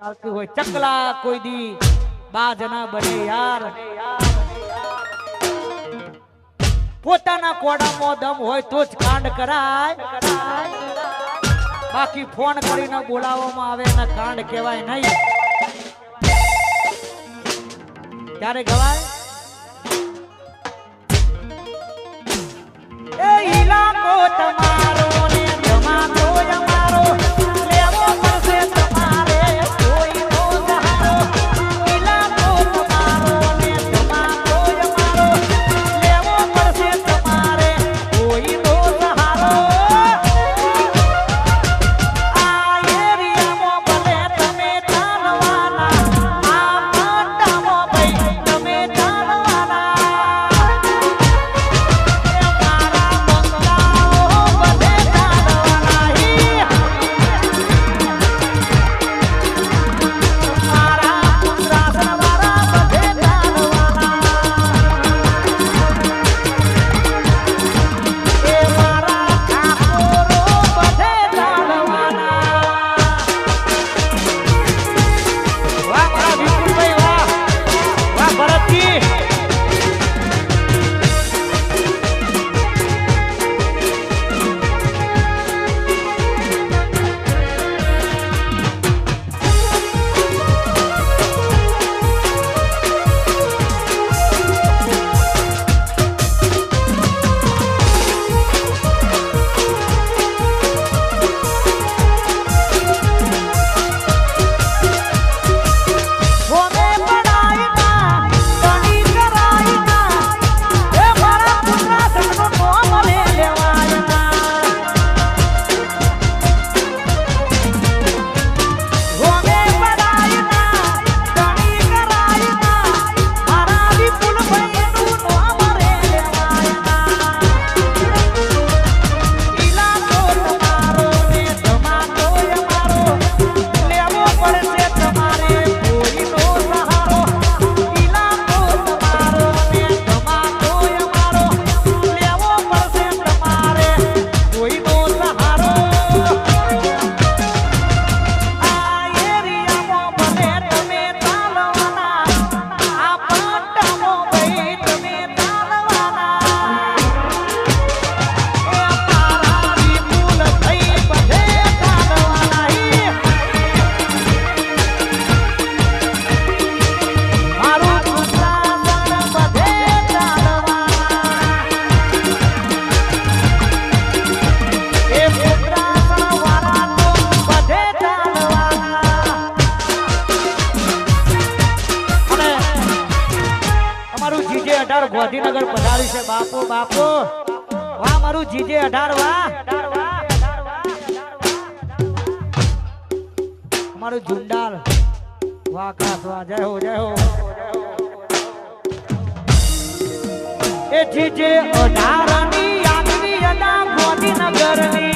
ચાલતી હોય. ચકલા કોઈ દી બા જના બને યાર. પોતાના કોડામાં દમ હોય તો જ કાંડ કરાય. બાકી ફોન કરીને બોલાવવામાં આવે ને કાંડ કહેવાય નહીં. ત્યારે ગવાય? જીજે અઢાર ગોધીનગર પધાર્યું છે. બાપુ બાપુ. વાહ મારું જીજે અઢાર વાહ મારું ઝુંડાલ વાહ ખાસ વાહ જય હો જય હો. એ જીજે અઢારની આગવી અડા ગાંધીનગરની